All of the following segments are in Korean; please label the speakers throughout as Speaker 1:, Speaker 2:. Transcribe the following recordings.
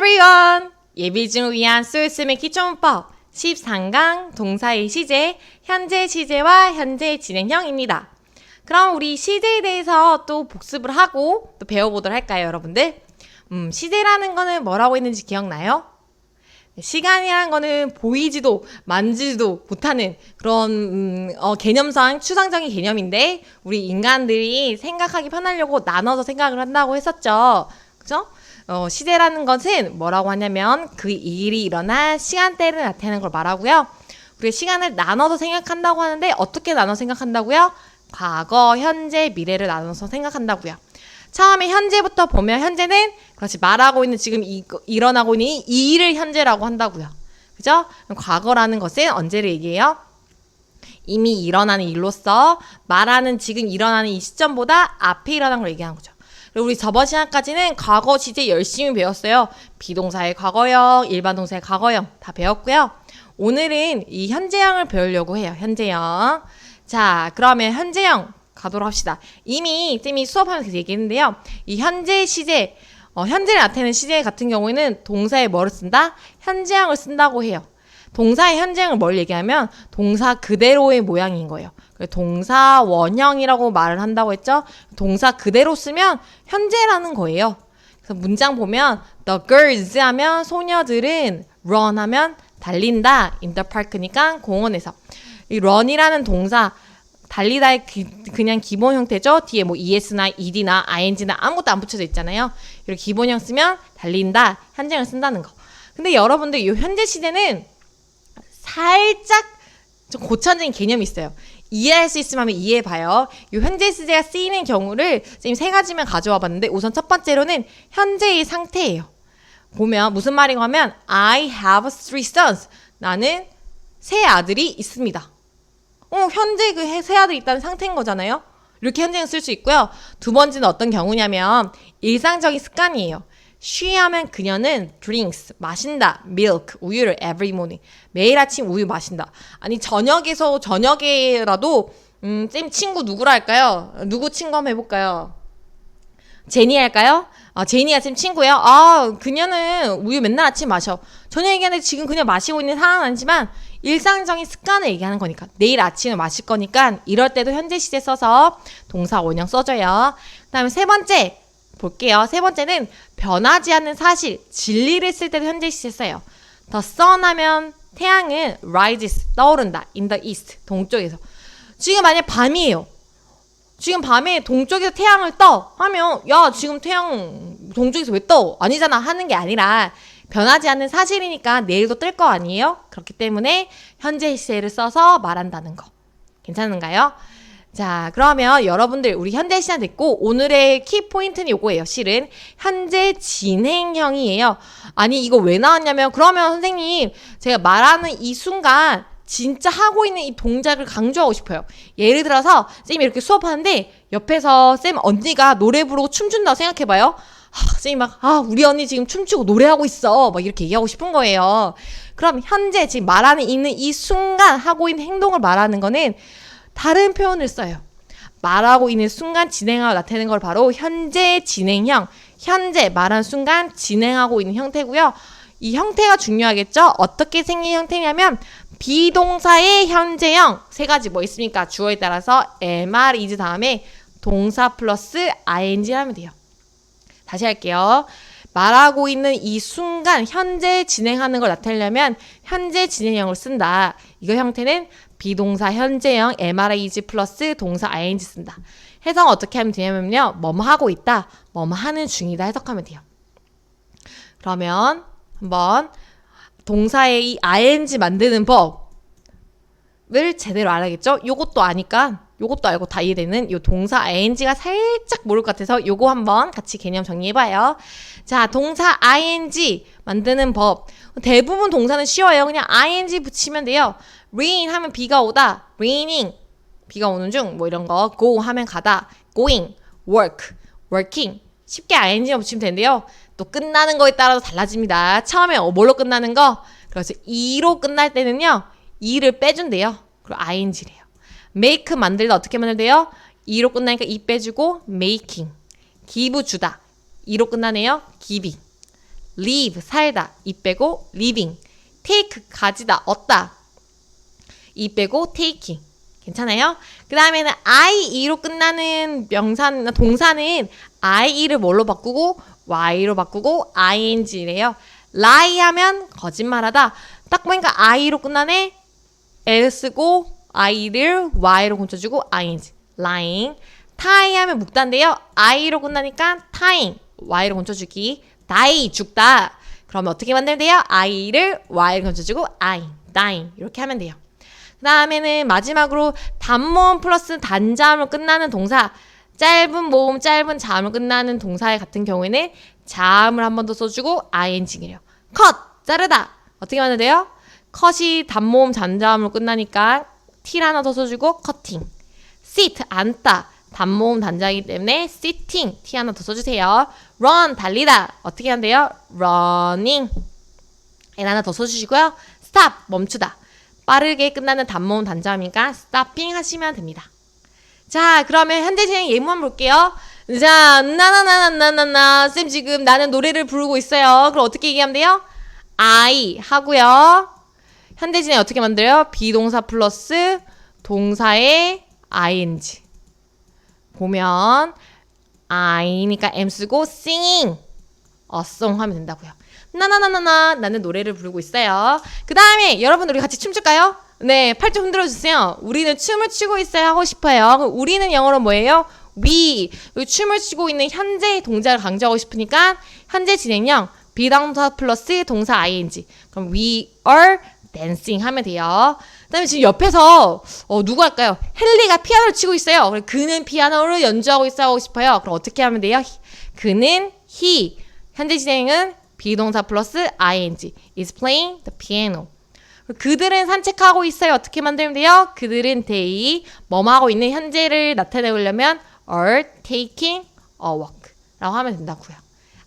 Speaker 1: everyone! 예비중을 위한 쏠스의 기초문법 13강 동사의 시제, 현재 시제와 현재 진행형입니다. 그럼 우리 시제에 대해서 또 복습을 하고 또 배워보도록 할까요, 여러분들? 음, 시제라는 거는 뭐라고 했는지 기억나요? 시간이라는 거는 보이지도 만지지도 못하는 그런 음, 어, 개념상 추상적인 개념인데 우리 인간들이 생각하기 편하려고 나눠서 생각을 한다고 했었죠. 그죠? 어, 시제라는 것은 뭐라고 하냐면 그 일이 일어난 시간대를 나타내는 걸 말하고요. 우리 시간을 나눠서 생각한다고 하는데 어떻게 나눠 생각한다고요? 과거, 현재, 미래를 나눠서 생각한다고요. 처음에 현재부터 보면 현재는 그렇지 말하고 있는 지금 이, 일어나고 있는 이, 이 일을 현재라고 한다고요. 그죠? 과거라는 것은 언제를 얘기해요? 이미 일어나는 일로서 말하는 지금 일어나는 이 시점보다 앞에 일어난 걸 얘기하는 거죠. 그리고 우리 저번 시간까지는 과거 시제 열심히 배웠어요. 비동사의 과거형, 일반 동사의 과거형 다 배웠고요. 오늘은 이 현재형을 배우려고 해요. 현재형. 자, 그러면 현재형 가도록 합시다. 이미 쌤이 수업하면서 얘기했는데요. 이 현재 시제, 어, 현재를 나타내는 시제 같은 경우에는 동사에 뭐를 쓴다? 현재형을 쓴다고 해요. 동사의 현재형을 뭘 얘기하면 동사 그대로의 모양인 거예요. 동사 원형이라고 말을 한다고 했죠. 동사 그대로 쓰면 현재라는 거예요. 그래서 문장 보면 the girls 하면 소녀들은 run 하면 달린다 in the park니까 공원에서 이 run이라는 동사 달리다의 기, 그냥 기본 형태죠. 뒤에 뭐 es나 ed나 ing나 아무것도 안 붙여져 있잖아요. 이렇게 기본형 쓰면 달린다 현재형 쓴다는 거. 근데 여러분들 이 현재 시대는 살짝 좀 고천적인 개념이 있어요. 이해할 수 있으면 한번 이해해봐요. 이 현재 시제가 쓰이는 경우를 지금 세 가지만 가져와 봤는데 우선 첫 번째로는 현재의 상태예요. 보면 무슨 말인가 하면 I have three sons. 나는 세 아들이 있습니다. 어, 현재 그 세 아들이 있다는 상태인 거잖아요. 이렇게 현재는 쓸 수 있고요. 두 번째는 어떤 경우냐면 일상적인 습관이에요. She 하면 그녀는 drinks 마신다. milk 우유를 every morning. 매일 아침 우유 마신다. 아니 저녁에서 저녁에라도 음 쌤 친구 누구라 할까요? 누구 친구 한번 해볼까요? 제니 할까요? 아 제니야 쌤 친구예요? 아 그녀는 우유 맨날 아침 마셔. 얘기하는데 지금 그냥 마시고 있는 상황은 아니지만 일상적인 습관을 얘기하는 거니까. 내일 아침에 마실 거니까 이럴 때도 현재 시제 써서 동사 원형 써줘요. 그다음에 세 번째 볼게요. 세 번째는 변하지 않는 사실, 진리를 쓸 때도 현재 시제 써요. The sun 하면 태양은 rises, 떠오른다. in the east, 동쪽에서. 지금 만약 밤이에요. 지금 밤에 동쪽에서 태양을 떠 하면 야 지금 태양 동쪽에서 왜 떠? 아니잖아 하는 게 아니라 변하지 않는 사실이니까 내일도 뜰 거 아니에요? 그렇기 때문에 현재 시제를 써서 말한다는 거 괜찮은가요? 자, 그러면 여러분들 우리 현재 시간 됐고 오늘의 키 포인트는 요거예요. 실은 현재 진행형이에요. 아니 이거 왜 나왔냐면 그러면 선생님 제가 말하는 이 순간 진짜 하고 있는 이 동작을 강조하고 싶어요. 예를 들어서 쌤이 이렇게 수업하는데 옆에서 쌤 언니가 노래 부르고 춤춘다고 생각해봐요. 아, 쌤이 막, 아, 우리 언니 지금 춤추고 노래하고 있어. 막 이렇게 얘기하고 싶은 거예요. 그럼 현재 지금 말하는 있는 이 순간 하고 있는 행동을 말하는 거는 다른 표현을 써요. 말하고 있는 순간 진행하고 나타내는 걸 바로 현재 진행형, 현재 말한 순간 진행하고 있는 형태고요. 이 형태가 중요하겠죠? 어떻게 생긴 형태냐면 비동사의 현재형 세 가지 뭐 있습니까? 주어에 따라서 mr is 다음에 동사 플러스 ing 하면 돼요. 다시 할게요. 말하고 있는 이 순간 현재 진행하는 걸 나타내려면 현재 진행형을 쓴다. 이거 형태는 비동사 현재형 MRIG 플러스 동사 ING 쓴다. 해석 어떻게 하면 되냐면요. 뭐뭐 하고 있다. 뭐뭐 하는 중이다 해석하면 돼요. 그러면 한번 동사의 이 ING 만드는 법을 제대로 알아야겠죠? 요것도 아니까 요것도 알고 다 이해되는 요 동사 ing가 살짝 모를 것 같아서 요거 한번 같이 개념 정리해봐요. 자, 동사 ing 만드는 법. 대부분 동사는 쉬워요. 그냥 ing 붙이면 돼요. rain 하면 비가 오다. raining. 비가 오는 중. 뭐 이런 거. go 하면 가다. going. work. working. 쉽게 ing만 붙이면 되는데요. 또 끝나는 거에 따라서 달라집니다. 처음에 어, 뭘로 끝나는 거? 그래서 e로 끝날 때는요. e를 빼준대요. 그리고 ing래요. Make 만들다 어떻게 만들대요? e로 끝나니까 e 빼주고 making. give 주다. e로 끝나네요. giving. live 살다 이 빼고 living take 가지다 얻다 이 빼고 taking 괜찮아요? 그 다음에는 IE로 끝나는 명사나 동사는 IE를 뭘로 바꾸고 Y로 바꾸고 ING래요. lie 하면 거짓말하다. 딱 보니까 I로 끝나네. 쓰고 I를 Y로 고쳐주고 ING. lying. tie 하면 묵다인데요. I로 끝나니까 tying. Y로 고쳐주기. die 죽다. 그러면 어떻게 만들면 돼요? I를 Y로 고쳐주고 I. dying. 이렇게 하면 돼요. 그 다음에는 마지막으로 단모음 플러스 단자음으로 끝나는 동사 짧은 모음 짧은 자음으로 끝나는 동사의 같은 경우에는 자음을 한 번 더 써주고 ing래요. 컷! 자르다! 어떻게 하면 돼요? 컷이 단모음 단자음으로 끝나니까 t 하나 더 써주고 커팅 sit 앉다 단모음 단자이기 때문에 sitting t 하나 더 써주세요. run 달리다 어떻게 돼요? running l 하나 더 써주시고요. stop 멈추다 빠르게 끝나는 단모음 단자음이니까 stopping 하시면 됩니다. 자, 그러면 현재 진행 예문 볼게요. 자, 나나나나나나나 쌤 지금 나는 노래를 부르고 있어요. 그럼 어떻게 얘기하면 돼요? I 하고요. 현재 진행 어떻게 만들어요? 비동사 플러스 동사의 ing. 보면 I니까 M 쓰고 singing song 하면 된다고요. 나나나나나 나는 노래를 부르고 있어요. 그 다음에 여러분 우리 같이 춤출까요? 네, 팔 좀 흔들어 주세요. 우리는 춤을 추고 있어요 하고 싶어요. 우리는 영어로 뭐예요? we. 이 춤을 추고 있는 현재 동작을 강조하고 싶으니까 현재 진행형 비동사 플러스 동사 ing. 그럼 we are dancing 하면 돼요. 그다음에 지금 옆에서 어, 누구 할까요? 헨리가 피아노를 치고 있어요. 그럼 그는 피아노를 연주하고 있어 하고 싶어요. 그럼 어떻게 하면 돼요? 그는 he. 현재 진행은 비동사 플러스 ing is playing the piano. 그들은 산책하고 있어요. 어떻게 만들면 돼요? 그들은 they 뭐뭐 하고 있는 현재를 나타내려면 are taking a walk 라고 하면 된다고요.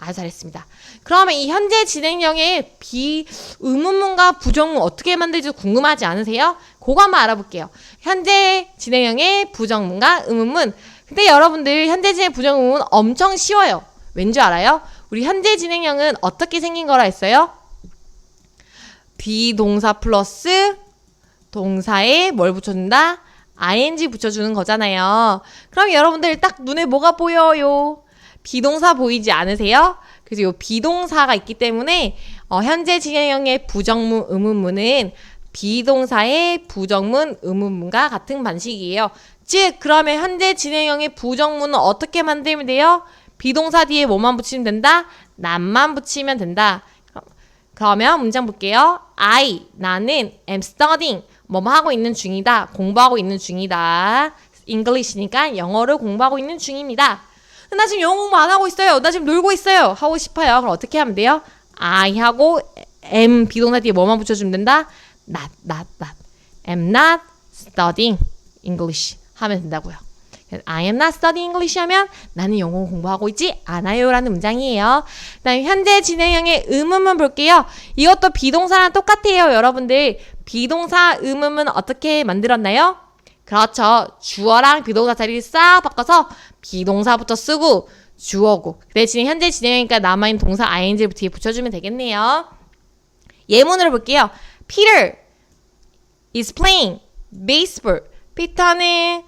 Speaker 1: 아주 잘했습니다. 그러면 이 현재 진행형의 비 의문문과 부정문 어떻게 만들지 궁금하지 않으세요? 그거 한번 알아볼게요. 현재 진행형의 부정문과 의문문. 근데 여러분들 현재 진행 부정문은 엄청 쉬워요. 왠지 알아요? 우리 현재 진행형은 어떻게 생긴 거라 했어요? 비동사 플러스 동사에 뭘 붙여준다? ing 붙여주는 거잖아요. 그럼 여러분들 딱 눈에 뭐가 보여요? 비동사 보이지 않으세요? 그래서 이 비동사가 있기 때문에 어, 현재 진행형의 부정문, 의문문은 비동사의 부정문, 의문문과 같은 방식이에요. 즉, 그러면 현재 진행형의 부정문은 어떻게 만들면 돼요? 비동사 뒤에 뭐만 붙이면 된다? 난만 붙이면 된다. 그러면 문장 볼게요. I 나는 am studying 뭐뭐 하고 있는 중이다. 공부하고 있는 중이다. English니까 영어를 공부하고 있는 중입니다. 나 지금 영어 공부 안 하고 있어요. 나 지금 놀고 있어요. 하고 싶어요. 그럼 어떻게 하면 돼요? I 하고 am 비동사 뒤에 뭐만 붙여주면 된다? Not, not, not. am not studying English 하면 된다고요. I am not studying English 하면 나는 영어 공부하고 있지 않아요 라는 문장이에요. 그 다음에 현재 진행형의 의문문 볼게요. 이것도 비동사랑 똑같아요 여러분들. 비동사 의문문 어떻게 만들었나요? 그렇죠. 주어랑 비동사 자리를 싹 바꿔서 비동사부터 쓰고 주어고 그 대신에 현재 진행형이니까 남아있는 동사 ing를 뒤에 붙여주면 되겠네요. 예문으로 볼게요. Peter is playing baseball. 피터는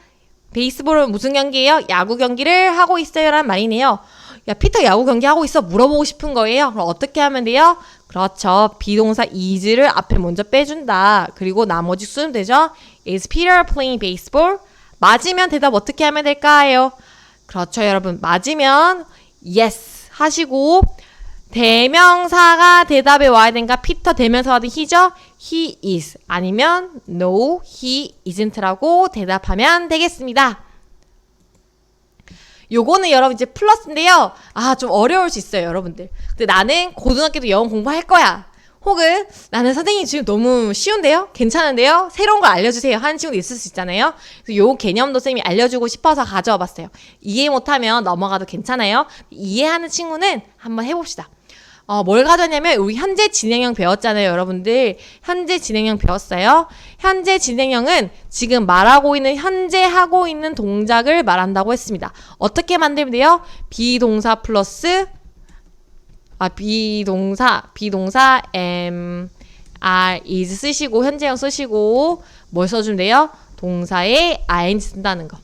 Speaker 1: 베이스볼은 무슨 경기예요? 야구 경기를 하고 있어요라는 말이네요. 야, 피터 야구 경기 하고 있어? 물어보고 싶은 거예요. 그럼 어떻게 하면 돼요? 그렇죠. 비동사 is를 앞에 먼저 빼준다. 그리고 나머지 쓰면 되죠. Is Peter playing baseball? 맞으면 대답 어떻게 하면 될까요? 그렇죠, 여러분. 맞으면 yes 하시고 대명사가 대답에 와야 되니까 피터 대명사가 he죠? he is 아니면 no, he isn't라고 대답하면 되겠습니다. 요거는 여러분 이제 플러스인데요. 아, 좀 어려울 수 있어요, 여러분들. 근데 나는 고등학교 도 영어 공부할 거야. 혹은 나는 선생님 지금 너무 쉬운데요? 괜찮은데요? 새로운 걸 알려주세요. 하는 친구도 있을 수 있잖아요. 그래서 요 개념도 쌤이 알려주고 싶어서 가져와 봤어요. 이해 못하면 넘어가도 괜찮아요. 이해하는 친구는 한번 해봅시다. 어, 뭘 가져냐면 우리 현재 진행형 배웠잖아요, 여러분들. 현재 진행형 배웠어요. 현재 진행형은 지금 말하고 있는 현재 하고 있는 동작을 말한다고 했습니다. 어떻게 만들면 돼요? 비동사 플러스 아, 비동사, 비동사 am, are, is 쓰시고 현재형 쓰시고 뭘 써주면 돼요? 동사에 ing 쓴다는 거.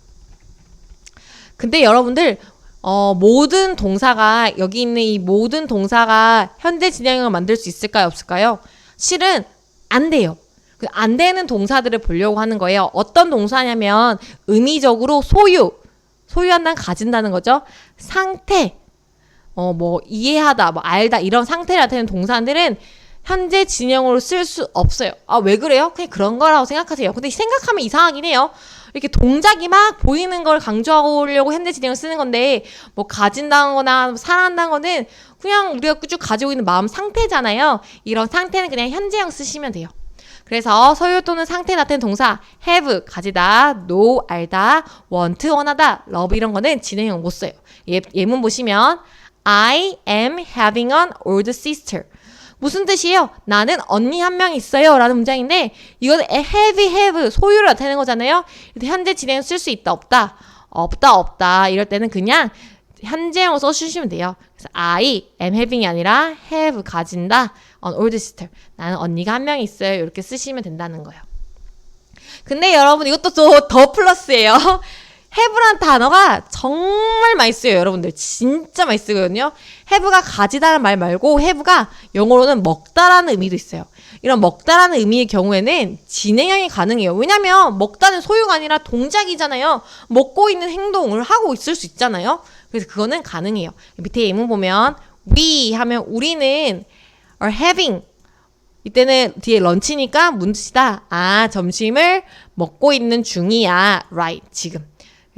Speaker 1: 근데 여러분들 어, 모든 동사가 여기 있는 이 모든 동사가 현재 진행형을 만들 수 있을까요? 없을까요? 실은 안 돼요. 그 안 되는 동사들을 보려고 하는 거예요. 어떤 동사냐면 의미적으로 소유, 소유한다는 가진다는 거죠. 상태, 어, 뭐 이해하다, 뭐 알다 이런 상태를 나타내는 동사들은 현재 진영으로 쓸 수 없어요. 아, 왜 그래요? 그냥 그런 거라고 생각하세요. 근데 생각하면 이상하긴 해요. 이렇게 동작이 막 보이는 걸 강조하려고 현재 진행을 쓰는 건데, 뭐 가진다는 거나 사랑한다는 거는 그냥 우리가 쭉 가지고 있는 마음 상태잖아요. 이런 상태는 그냥 현재형 쓰시면 돼요. 그래서 소유 또는 상태 나타내는 동사 have 가지다, know 알다, want 원하다, love 이런 거는 진행형 못 써요. 예, 예문 보시면 I am having an older sister. 무슨 뜻이에요? 나는 언니 한 명 있어요. 라는 문장인데, 이거는 have, have, 소유를 나타내는 거잖아요. 현재 진행 쓸 수 있다, 없다. 없다, 없다. 이럴 때는 그냥 현재형으로 써주시면 돼요. 그래서 I am having이 아니라 have, 가진다. an older sister. 나는 언니가 한 명 있어요. 이렇게 쓰시면 된다는 거예요. 근데 여러분, 이것도 또 더 플러스예요. Have라는 단어가 정말 많이 쓰여요, 여러분들. 진짜 많이 쓰거든요. have가 가지다는 말 말고 have가 영어로는 먹다라는 의미도 있어요. 이런 먹다라는 의미의 경우에는 진행형이 가능해요. 왜냐면 먹다는 소유가 아니라 동작이잖아요. 먹고 있는 행동을 하고 있을 수 있잖아요. 그래서 그거는 가능해요. 밑에 예문 보면 we 하면 우리는 are having 이때는 뒤에 런치니까 문치다. 아, 점심을 먹고 있는 중이야. right. 지금.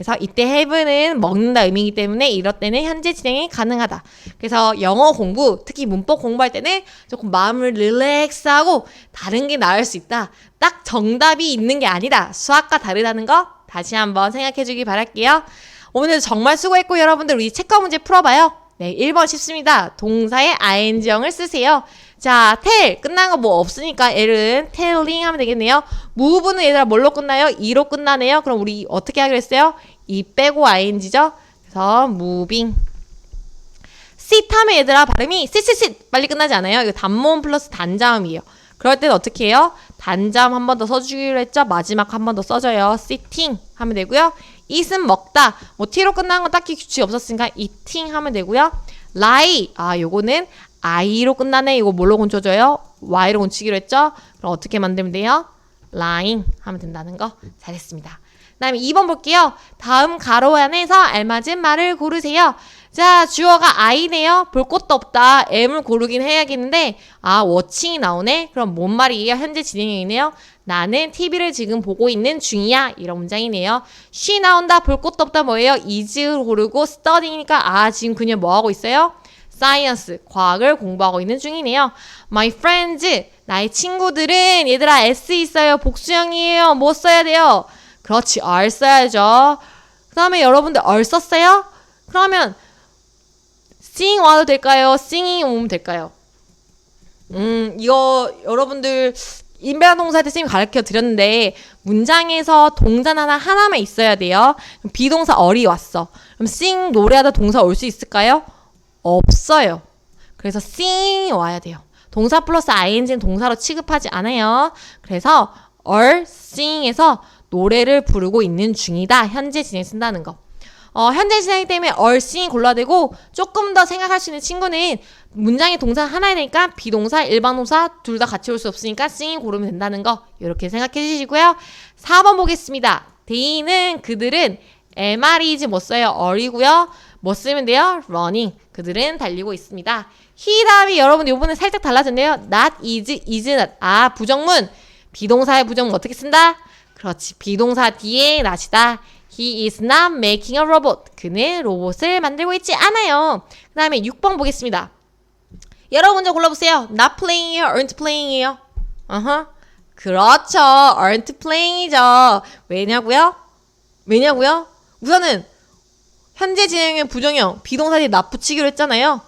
Speaker 1: 그래서 이때 have는 먹는다 의미이기 때문에 이럴 때는 현재 진행이 가능하다. 그래서 영어 공부, 특히 문법 공부할 때는 조금 마음을 릴렉스하고 다른 게 나을 수 있다. 딱 정답이 있는 게 아니다. 수학과 다르다는 거 다시 한번 생각해 주기 바랄게요. 오늘 정말 수고했고 여러분들 우리 체크 문제 풀어봐요. 네, 1번 쉽습니다. 동사의 ing형을 쓰세요. 자, tell 끝난 거 뭐 없으니까 L은 telling 하면 되겠네요. move는 얘들아 뭘로 끝나요? e로 끝나네요. 그럼 우리 어떻게 하기로 했어요? 이 빼고 ing죠. 그래서 moving. sit 하면 얘들아 발음이 sit sit sit 빨리 끝나지 않아요. 이거 단모음 플러스 단자음이에요. 그럴 때는 어떻게 해요? 단자음 한 번 더 써주기로 했죠. 마지막 한 번 더 써줘요. sitting 하면 되고요. eat은 먹다. 뭐 t로 끝나는 건 딱히 규칙이 없었으니까 eating 하면 되고요. lie 아 요거는 i로 끝나네. 이거 뭘로 고쳐줘요? y로 고치기로 했죠. 그럼 어떻게 만들면 돼요? lying 하면 된다는 거 잘했습니다. 다음에 2번 볼게요. 다음 가로 안에서 알맞은 말을 고르세요. 자, 주어가 I네요. 볼 것도 없다. M을 고르긴 해야겠는데, 아, 워칭이 나오네? 그럼 뭔 말이에요? 현재 진행형이네요. 나는 TV를 지금 보고 있는 중이야. 이런 문장이네요. she 나온다. 볼 것도 없다. 뭐예요? is 고르고 study니까, 아, 지금 그녀 뭐 하고 있어요? Science, 과학을 공부하고 있는 중이네요. My friends, 나의 친구들은 얘들아 S 있어요. 복수형이에요. 뭐 써야 돼요? 그렇지, are 써야죠. 그 다음에 여러분들 are 썼어요? 그러면 sing 와도 될까요? singing 오면 될까요? 음, 이거 여러분들 인베라 동사 때 쌤이 가르쳐 드렸는데 문장에서 동사 하나 하나만 있어야 돼요. 비동사 어리 왔어. 그럼 sing 노래하다 동사 올 수 있을까요? 없어요. 그래서 sing 와야 돼요. 동사 플러스 ing는 동사로 취급하지 않아요. 그래서 are sing에서 노래를 부르고 있는 중이다. 현재 진행 쓴다는 거. 어, 현재 진행 때문에 are sing이 골라야 되고 조금 더 생각할 수 있는 친구는 문장의 동사 하나야 되니까 비동사, 일반 동사 둘 다 같이 올 수 없으니까 sing이 고르면 된다는 거 이렇게 생각해 주시고요. 4번 보겠습니다. 대인은 그들은 MR이지 못 써요. 어리고요. 뭐 쓰면 돼요? running. 그들은 달리고 있습니다. he 다음이 여러분 요번에 살짝 달라졌네요. not is, is not. 아, 부정문. 비동사의 부정문 어떻게 쓴다? 그렇지. 비동사 뒤에 not이다. He is not making a robot. 그는 로봇을 만들고 있지 않아요. 그 다음에 6번 보겠습니다. 여러분 먼저 골라보세요. not playing이에요? aren't playing이에요? 어허. 그렇죠. aren't playing이죠. 왜냐고요? 왜냐고요? 우선은 현재 진행형 부정형 비동사 뒤에 not 붙이기로 했잖아요.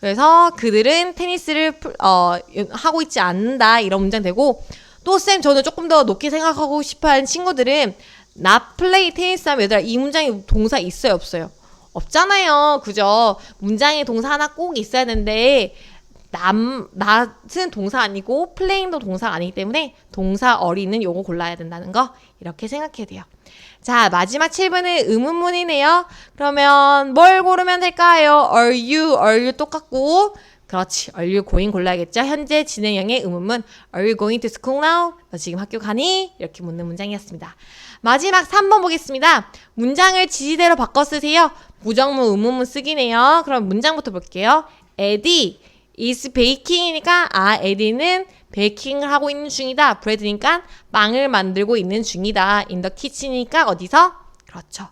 Speaker 1: 그래서 그들은 테니스를 어, 하고 있지 않는다 이런 문장 되고 또 쌤 저는 조금 더 높게 생각하고 싶어하는 친구들은 not play 테니스 하면 얘들아 이 문장에 동사 있어요 없어요? 없잖아요. 그죠? 문장에 동사 하나 꼭 있어야 되는데 남, 낫은 동사 아니고 플레인도 동사 아니기 때문에 동사 어리는 요거 골라야 된다는 거 이렇게 생각해야 돼요. 자, 마지막 7번은 의문문이네요. 그러면 뭘 고르면 될까요? Are you, are you 똑같고 그렇지. Are you going 골라야겠죠? 현재 진행형의 의문문 Are you going to school now? 너 지금 학교 가니? 이렇게 묻는 문장이었습니다. 마지막 3번 보겠습니다. 문장을 지시대로 바꿔 쓰세요. 부정문, 의문문 쓰기네요. 그럼 문장부터 볼게요. 에디 is baking이니까 아 에디는 베이킹을 하고 있는 중이다. 브레드니까 빵을 만들고 있는 중이다. in the kitchen이니까 어디서? 그렇죠.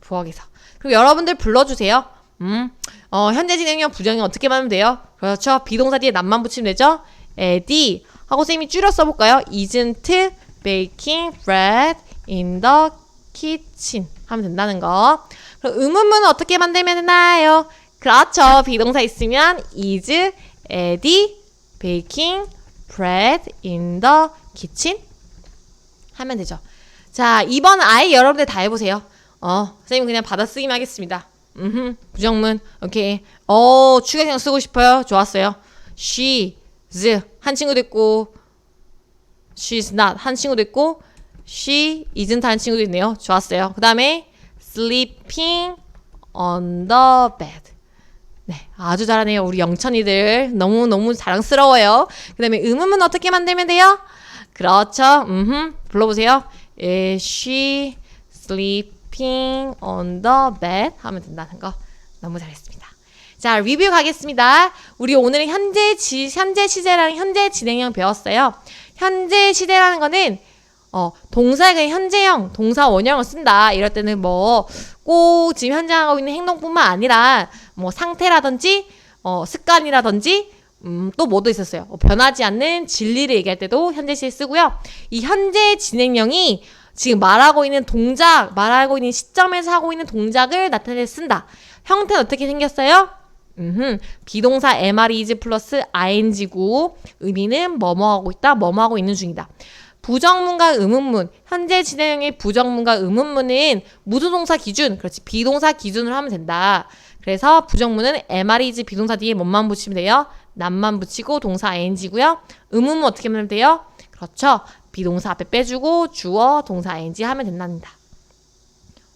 Speaker 1: 부엌에서. 그럼 여러분들 불러주세요. 음, 어, 현재 진행형 부정형 어떻게 만들면 돼요? 그렇죠. 비동사 뒤에 남만 붙이면 되죠. 에디 하고 쌤이 줄여 써볼까요? isn't baking bread in the kitchen 하면 된다는 거. 그럼 의문문은 어떻게 만들면 되나요? 그렇죠. 비동사 있으면 is 에디 baking bread in the kitchen 하면 되죠. 자, 2번 아예 여러분들 다 해보세요. 어, 선생님 그냥 받아 쓰기만 하겠습니다. 음, 부정문. 오케이. 어, 추가형 쓰고 싶어요. 좋았어요. she, is 한 친구도 있고, she's not 한 친구도 있고, she isn't 한 친구도 있네요. 좋았어요. 그 다음에 sleeping on the bed. 네, 아주 잘하네요. 우리 영천이들 너무 너무 자랑스러워요. 그 다음에 의문문 어떻게 만들면 돼요? 그렇죠. 음, 불러보세요. Is she sleeping on the bed? 하면 된다는 거 너무 잘했습니다. 자, 리뷰 가겠습니다. 우리 오늘은 현재 지, 현재 시제랑 현재 진행형 배웠어요. 현재 시제라는 거는 어, 동사의 현재형, 동사 원형을 쓴다. 이럴 때는 뭐, 꼭 지금 현재 하고 있는 행동뿐만 아니라, 뭐, 상태라든지, 어, 습관이라든지, 음, 또 뭐도 있었어요. 어, 변하지 않는 진리를 얘기할 때도 현재 시에 쓰고요. 이 현재 진행형이 지금 말하고 있는 동작, 말하고 있는 시점에서 하고 있는 동작을 나타내 쓴다. 형태는 어떻게 생겼어요? 음흠, 비동사 MR is 플러스 ing고 의미는 뭐뭐 하고 있다, 뭐뭐 하고 있는 중이다. 부정문과 의문문, 현재 진행형의 부정문과 의문문은 무조동사 기준, 그렇지 비동사 기준으로 하면 된다. 그래서 부정문은 MR is 비동사 뒤에 뭐만 붙이면 돼요? 남만 붙이고 동사 ing고요. 의문문 어떻게 하면 돼요? 그렇죠. 비동사 앞에 빼주고 주어 동사 ing 하면 된답니다.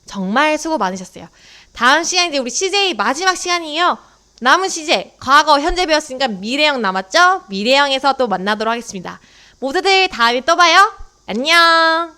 Speaker 1: 정말 수고 많으셨어요. 다음 시간 이제 우리 CJ 마지막 시간이에요. 남은 시제 과거 현재 배웠으니까 미래형 남았죠? 미래형에서 또 만나도록 하겠습니다. 모두들 다음에 또 봐요. 안녕.